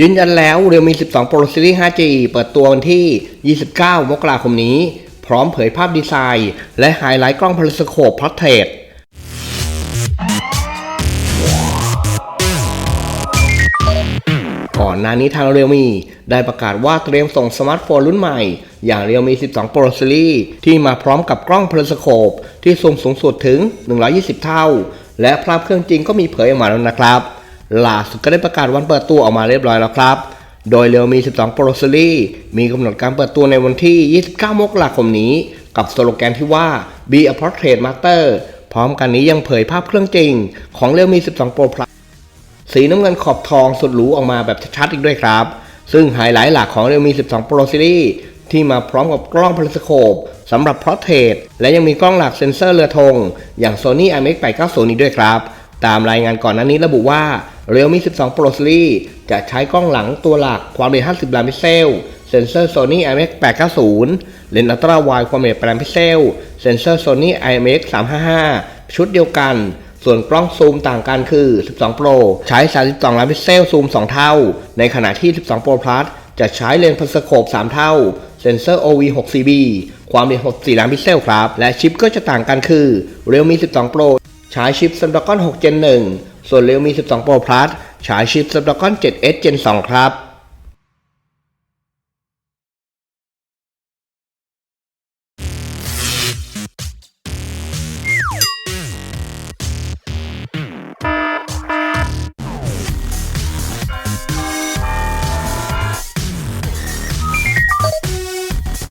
ยืนยันแล้ว Realme 12 Pro Series 5G เปิดตัววันที่ 29 มกราคมนี้ พร้อมเผยภาพดีไซน์ และไฮไลท์กล้องพาราสโคปพ o ร์เทรก่อนหน้านี้ทาง Realme ได้ประกาศว่าเตรียมส่งสมาร์ทโฟนรุ่นใหม่ อย่าง Realme 12 Pro Series ที่มาพร้อมกับกล้องพาราสโคปที่ซูมสูงสุดถึง 120 เท่า และภาพเครื่องจริงก็มีเผยออกมาแล้วนะครับ ล่าสุดก็ได้ประกาศวันเปิดตัวออกมาเรียบร้อยแล้วครับ โดย Realme 12 Pro Series มีกำหนดการเปิดตัวในวันที่ 29 มกราคมนี้ กับสโลแกนที่ว่า Be a Portrait Master พร้อมกันนี้ยังเผยภาพเครื่องจริง ของ Realme 12 Pro Plus สีน้ำเงินขอบทองสุดหรูออกมาแบบชัดๆอีกด้วยครับ ซึ่งไฮไลท์หลักของ Realme 12 Pro Series ที่มาพร้อมกับกล้องพาราสโคปสำหรับ Portrait และยังมีกล้องหลักเซ็นเซอร์เรือธงอย่าง Sony IMX 890นี้ด้วยครับ ตามรายงานก่อนหน้านี้ระบุว่า Realme 12 Pro Series จะใช้กล้องหลังตัวหลักความละเอียด50 ล้านพิกเซล เซนเซอร์ Sony IMX 890 เลนส์อัลตร้าไวด์ความละเอียด8ล้านพิกเซล เซนเซอร์ Sony IMX 355 ชุดเดียวกัน ส่วนกล้องซูมต่างกันคือ 12 Pro ใช้ 32 ล้านพิกเซลซูม 2 เท่า ในขณะที่ 12 Pro Plus จะใช้เลนส์พัสโคป 3 เท่า เซนเซอร์ OV 6 CB ความละเอียด64 ล้านพิกเซลครับ และชิปก็จะต่างกันคือ Realme 12 Pro ใช้ชิป Snapdragon 6 Gen 1 ส่วน Realme 12 Pro Plus ใช้ชิป Snapdragon 7S Gen 2 ครับ